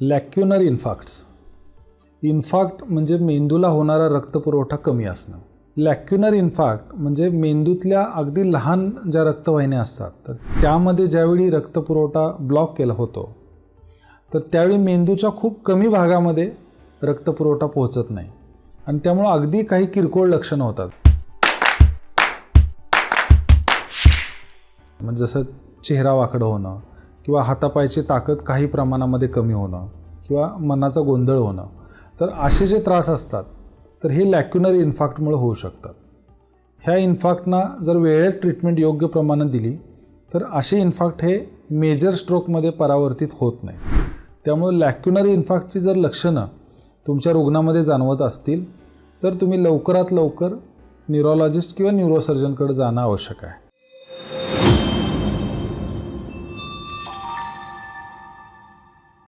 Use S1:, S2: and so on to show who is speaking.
S1: Lacunar इन्फाक्ट्स. Infarct म्हणजे मेंदूला होणारा रक्तपुरवठा कमी असणं. लॅक्युनर इन्फाक्ट म्हणजे मेंदूतल्या अगदी लहान ज्या रक्तवाहिन्या असतात तर त्यामध्ये ज्यावेळी रक्तपुरवठा ब्लॉक केला होतो तर त्यावेळी मेंदूच्या खूप कमी भागामध्ये रक्तपुरवठा पोहोचत नाही. आणि त्यामुळं अगदी काही किरकोळ लक्षणं होतात. म्हणजे जसं चेहरा वाकडं होणं किंवा हातापायची ताकद काही प्रमाणामध्ये कमी होणं किंवा मनाचा गोंधळ होणं. तर असे जे त्रास असतात तर हे लॅक्युनर इन्फॅक्टमुळे होऊ शकतात. ह्या इन्फॅक्टना जर वेळेत ट्रीटमेंट योग्य प्रमाणात दिली तर असे इन्फॅक्ट हे मेजर स्ट्रोकमध्ये परावर्तित होत नाही. त्यामुळे लॅक्युनर इन्फॅक्टची जर लक्षणं तुमच्या रुग्णामध्ये जाणवत असतील तर तुम्ही लवकरात लवकर न्यूरोलॉजिस्ट किंवा न्यूरोसर्जनकडे जाणं आवश्यक आहे.